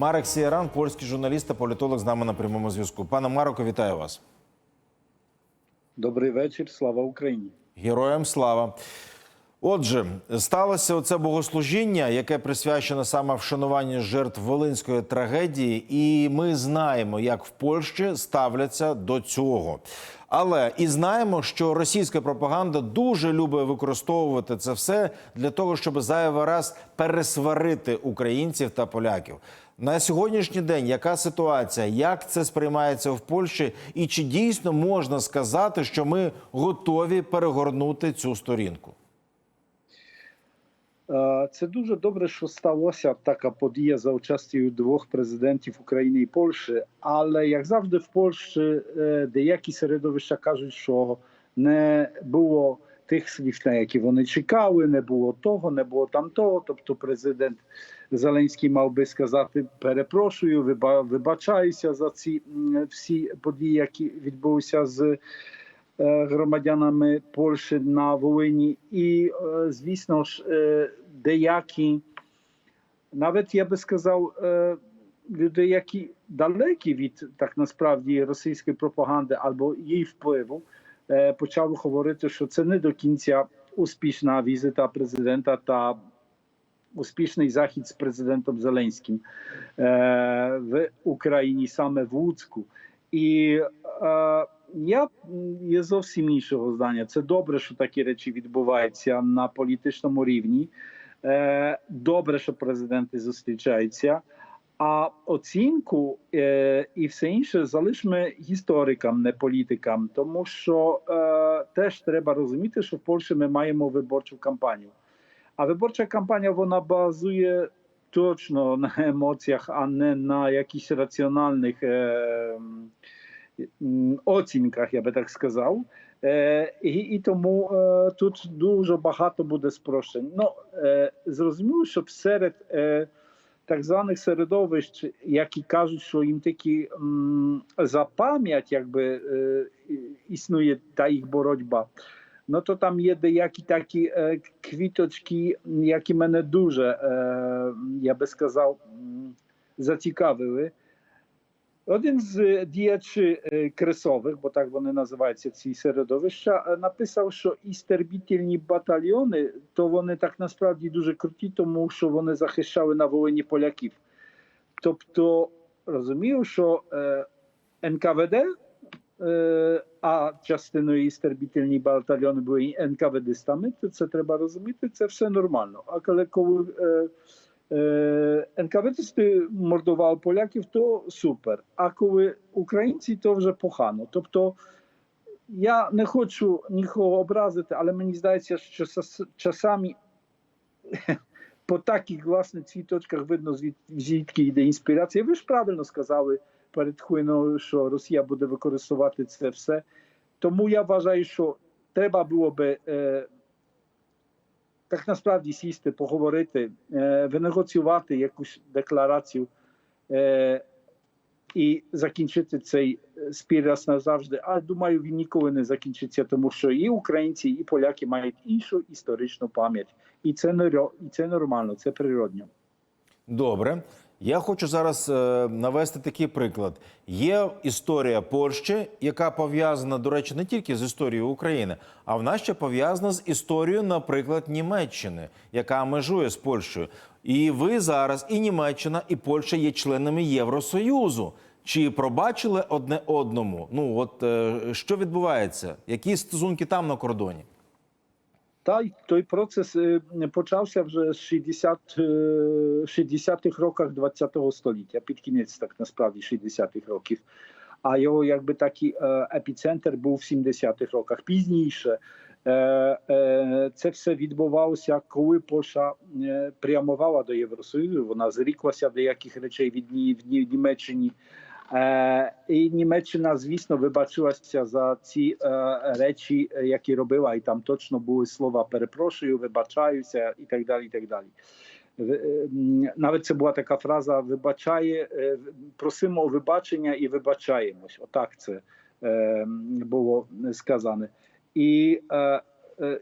Марек Сієран, польський журналіст та політолог з нами на прямому зв'язку. Пане Мароко, вітаю вас. Добрий вечір, слава Україні. Героям слава. Отже, сталося оце богослужіння, яке присвячене саме вшануванню жертв волинської трагедії, і ми знаємо, як в Польщі ставляться до цього. Але і знаємо, що російська пропаганда дуже любить використовувати це все для того, щоб зайвий раз пересварити українців та поляків. На сьогоднішній день яка ситуація? Як це сприймається в Польщі? І чи дійсно можна сказати, що ми готові перегорнути цю сторінку? Е, Це дуже добре, що сталося така подія за участю двох президентів України і Польщі. Але як завжди в Польщі е, деякі середовища кажуть, що не було тих слів, на які вони чекали, не було того, не було там того. Тобто, президент Зеленський мав би сказати: перепрошую, вибачаюся за ці всі події, які відбулися з. е, громадянами Польщі на Волині, і е, звісно ж, е, деякі, навіть я би сказав, люди, які далекі від так насправді російської пропаганди або її впливу, почали говорити, що це не до кінця успішна візита президента та успішний захід з президентом Зеленським е, в Україні, саме в Луцьку. І е, я є зовсім іншого здання. Це добре, що такі речі відбуваються на політичному рівні. Е, добре, що президенти зустрічаються. А оцінку е, і все інше залишимо історикам, не політикам, тому що е, теж треба розуміти, що в Польщі ми маємо виборчу кампанію. А виборча кампанія вона базує точно на емоціях, а не на якихось раціональних е, м, оцінках, я би так сказав. Е, і, і тому е, тут дуже багато буде спрощень. Ну, е, зрозуміло, що серед е, так званих середовищ, які кажуть, що їм такі м, за пам'ять якби, е, і- існує та їх боротьба. Ну то там є деякі такі е, квіточки, які мене дуже, е, я би сказав, м, зацікавили. Один з діячів е, кресових, бо так вони називаються ці середовища, е, написав, що істербітельні батальйони, то вони так насправді дуже круті, тому що вони захищали на Волині поляків. Тобто розумію, що е, НКВД, е, а частиною істербітельні батальйони були і НКВДистами, то це треба розуміти, це все нормально. А коли коли е, е, НКВДисти мордували поляків, то супер. А коли українці, то вже погано. Тобто я не хочу нікого образити, але мені здається, що часами по таких власне цвіточках видно, звідки йде інспірація. Ви ж правильно сказали перед хвилиною, що Росія буде використовувати це все. Тому я вважаю, що треба було би е, так насправді сісти, поговорити, е, винегоціювати якусь декларацію е, і закінчити цей е, спір раз назавжди. А думаю, він ніколи не закінчиться, тому що і українці, і поляки мають іншу історичну пам'ять. І це, і це нормально, це природньо. Добре. Я хочу зараз е, навести такий приклад. Є історія Польщі, яка пов'язана, до речі, не тільки з історією України, а вона ще пов'язана з історією, наприклад, Німеччини, яка межує з Польщею. І ви зараз, і Німеччина, і Польща є членами Євросоюзу. Чи пробачили одне одному? Ну от е, що відбувається? Які стосунки там на кордоні? Та той процес е, почався вже з 60, е, 60-х роках 20-го століття, під кінець так насправді 60-х років. А його якби такий е, епіцентр був в 70-х роках. Пізніше це все відбувалося, коли Польща прямувала до Євросоюзу. Вона зріклася деяких речей від Ні- і Німеччина, звісно, вибачилася за ці речі, які робила, і там точно були слова перепрошую, вибачаюся і так далі. І так далі. Навіть це була така фраза: вибачає, просимо вибачення і вибачаємось. Отак це було сказане. І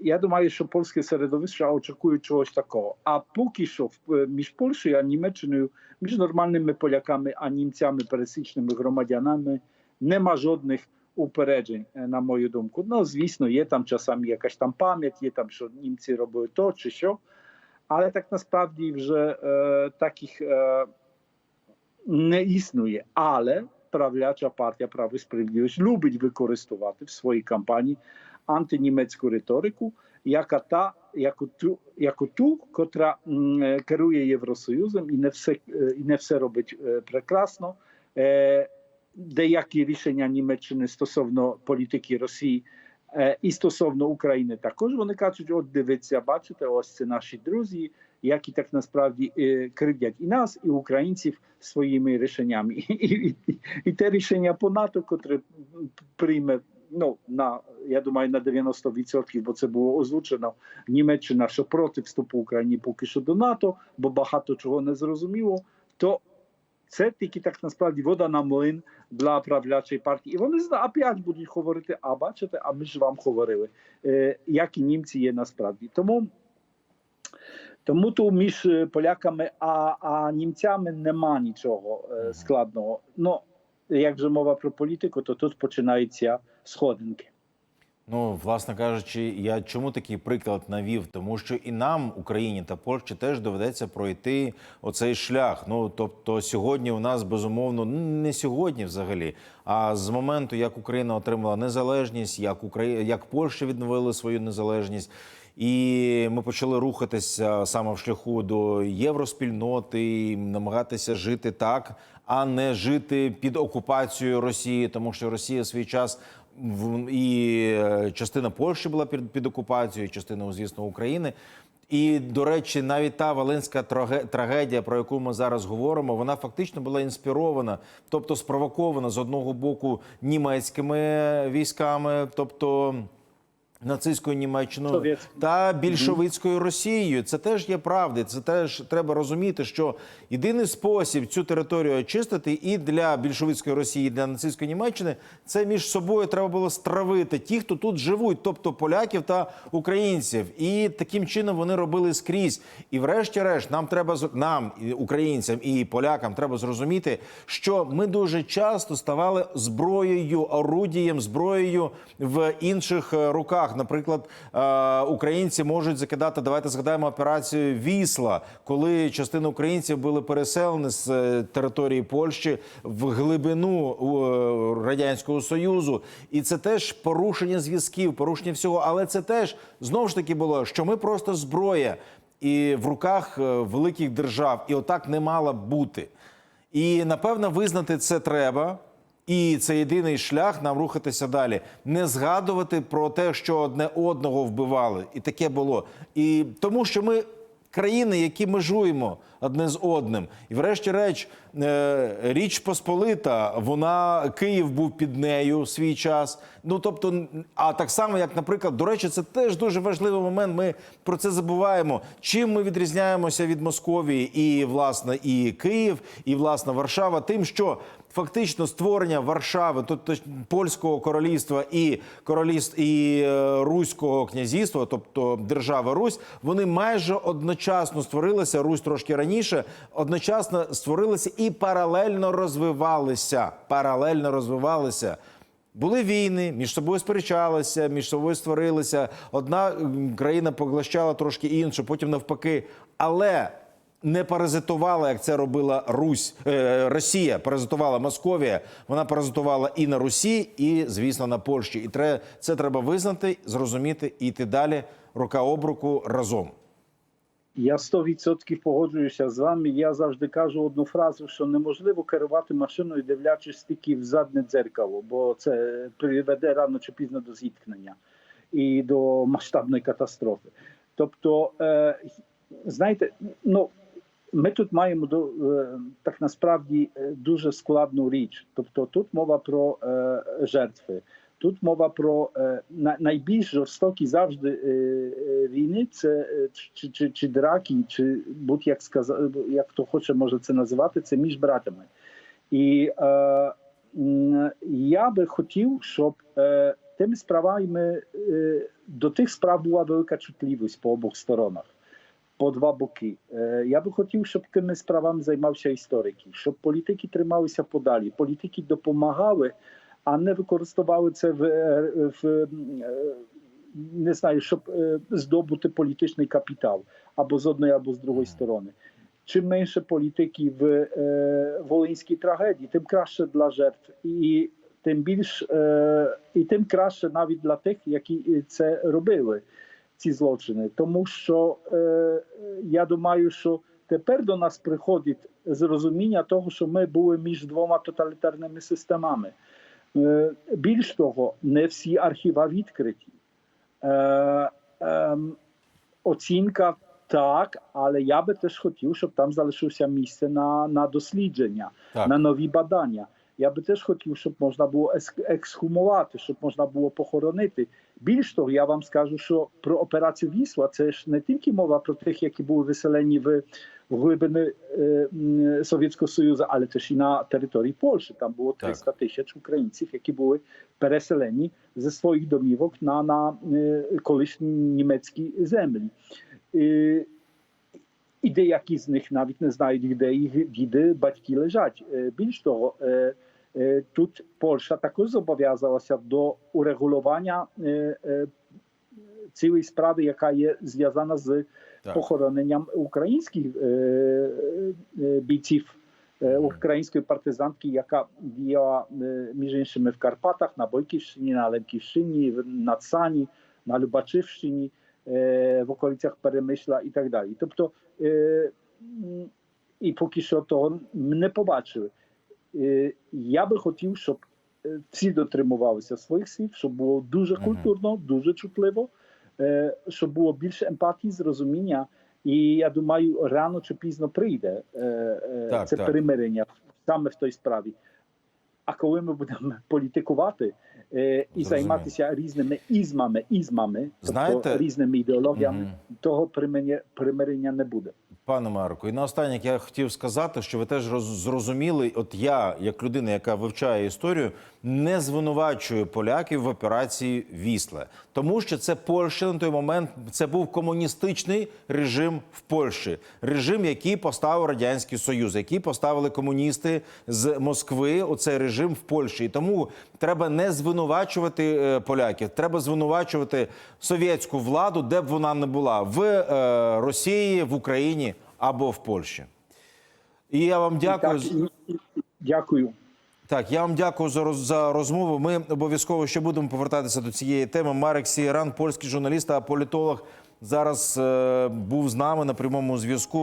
я думаю, що польське середовище очікує чогось такого. А поки що в- е, між Польщею а Німеччиною, між нормальними поляками а німцями, пересічними громадянами, нема жодних упереджень, е, на мою думку. Ну, звісно, є там часами якась там пам'ять, є там, що німці робили то чи що. Але так насправді вже е, таких е, не існує. Але правляча партія Право і Справедливість любить використовувати в своїй кампанії антинімецьку риторику, яка та, яку ту, яку ту, котра е, керує Євросоюзом і не все, е, і не все робить е, прекрасно. Е, деякі рішення Німеччини стосовно політики Росії е, і стосовно України також вони кажуть: от дивіться, бачите, ось це наші друзі, які так насправді е, кривдять і нас, і українців своїми рішеннями. І, і, і, і те рішення по НАТО, котре прийме. Ну на я думаю на 90%, бо це було озвучено Німеччина, що проти вступу України поки що до НАТО, бо багато чого не зрозуміло. То це тільки так насправді вода на млин для правлячої партії. І вони опять будуть говорити: а бачите, а ми ж вам говорили, е, які німці є насправді. Тому, тому тут між е, поляками а, а німцями нема нічого е, складного. Ну, як вже мова про політику, то тут починаються сходинки. Ну, власне кажучи, я чому такий приклад навів? Тому що і нам, Україні та Польщі, теж доведеться пройти оцей шлях. Ну тобто, сьогодні у нас безумовно ну, не сьогодні, взагалі, а з моменту, як Україна отримала незалежність, як Україна, як Польща відновила свою незалежність. І ми почали рухатися саме в шляху до євроспільноти, намагатися жити так, а не жити під окупацією Росії, тому що Росія в свій час і е, частина Польщі була під, під окупацією, частина, звісно, України. І, до речі, навіть та Волинська траге- трагедія, про яку ми зараз говоримо, вона фактично була інспірована, тобто спровокована з одного боку німецькими військами, тобто нацистською Німеччиною та більшовицькою Росією. Це теж є правда. Це теж треба розуміти, що єдиний спосіб цю територію очистити і для більшовицької Росії, і для нацистської Німеччини це між собою треба було стравити ті, хто тут живуть, тобто поляків та українців. І таким чином вони робили скрізь. І, врешті-решт, нам треба нам, українцям і полякам, треба зрозуміти, що ми дуже часто ставали зброєю, орудієм, зброєю в інших е, руках. Наприклад, е, українці можуть закидати. Давайте згадаємо операцію Вісла, коли частина українців були переселені з е, території Польщі в глибину е, радянського союзу, і це теж порушення зв'язків, порушення всього. Але це теж знову ж таки було, що ми просто зброя і в руках великих держав, і отак не мало б бути. І напевно визнати це треба. І це єдиний шлях нам рухатися далі. Не згадувати про те, що одне одного вбивали, і таке було. І тому, що ми країни, які межуємо одне з одним, і врешті-реч, е, річ Посполита, вона Київ був під нею в свій час. Ну тобто, а так само, як, наприклад, до речі, це теж дуже важливий момент. Ми про це забуваємо. Чим ми відрізняємося від Московії і власне і Київ, і власне Варшава, тим, що фактично створення Варшави, тобто польського королівства і королівств і е, руського князівства, тобто держава Русь, вони майже одночасно створилися. Русь трошки раніше, одночасно створилися і паралельно розвивалися. Паралельно розвивалися. Були війни, між собою сперечалися, між собою створилися. Одна країна поглощала трошки іншу, потім навпаки. Але не паразитувала, як це робила Русь, е, Росія, паразитувала Московія. Вона паразитувала і на Русі, і, звісно, на Польщі. І це треба визнати, зрозуміти і йти далі рука об руку разом. Я 100% погоджуюся з вами. Я завжди кажу одну фразу, що неможливо керувати машиною, дивлячись тільки в задне дзеркало, бо це приведе рано чи пізно до зіткнення і до масштабної катастрофи. Тобто, е, знаєте, ну ми тут маємо до е, так насправді е, дуже складну річ. Тобто, тут мова про е, жертви. Тут мова про е, найбільш жорстокі завжди е, е, війни, це е, чи, чи, чи драки, чи будь-як сказати, як хто хоче може це називати, це між братами. І е, я би хотів, щоб е, tymi sprawami e, do tych spraw była wielka чутливість po obu stronach. По два боки. Е, Я би хотів, щоб тими справами займався історики, щоб політики трималися подалі, політики допомагали, а не використовували це в, е, в е, не знаю, щоб е, здобути політичний капітал або з одної, або з другої сторони. Чим менше політики в волинській трагедії, тим краще для жертв, і тим більш і тим краще навіть для тих, які це робили, ці злочини. Тому що я думаю, що тепер до нас приходить зрозуміння того, що ми були між двома тоталітарними системами. Е, більш того, не всі архіва відкриті. Е, ем, оцінка так, але я би теж хотів, щоб там залишилося місце на, на дослідження, Так. на нові badання. Я би теж хотів, щоб можна було ес- ексхумувати, щоб можна було похоронити. Більш того, я вам скажу, що про операцію Вісла це ж не тільки мова про тих, які були виселені в, в глибини е, м, Совєтського Союзу, але теж і на території Польщі. Там було 300 тисяч українців, які були переселені зі своїх домівок на, на е, колишні німецькі землі. Е, і деякі з них навіть не знають, де їх діди, батьки лежать. Е, Більш того, е, е, тут Польща також зобов'язалася до урегулювання е, е, цілої справи, яка є зв'язана з Так. похороненням українських е, е, бійців. е, Української партизанки, яка діяла е, між іншими в Карпатах, на Бойківщині, на Лемківщині, в- на Цані, на Любачівщині, е, в околицях Перемишла і так далі. Тобто, е, м, і поки що того не побачили. Е, Я би хотів, щоб е, всі дотримувалися своїх слів, щоб було дуже культурно, дуже чутливо, е, щоб було більше емпатії, зрозуміння. І я думаю, рано чи пізно прийде е, е, Так, це так. примирення саме в той справі. А коли ми будемо політикувати е, і Зрозумів. займатися різними ізмами, ізмами, Знаєте- тобто різними ідеологіями, Мгм. того примирення, примирення не буде. Пане Марко, і наостанок я хотів сказати, що ви теж зрозуміли, от я, як людина, яка вивчає історію, не звинувачую поляків в операції Вісле, тому що це Польща на той момент це був комуністичний режим в Польщі, режим, який поставив радянський союз, який поставили комуністи з Москви. Оцей режим в Польщі, і тому треба не звинувачувати е, поляків, треба звинувачувати совєтську владу, де б вона не була в е, Росії, в Україні або в Польщі. І я вам дякую. Так, Дякую. Так, я вам дякую за, роз- за розмову. Ми обов'язково ще будемо повертатися до цієї теми. Марек Сієран, польський журналіст та політолог, зараз е, був з нами на прямому зв'язку.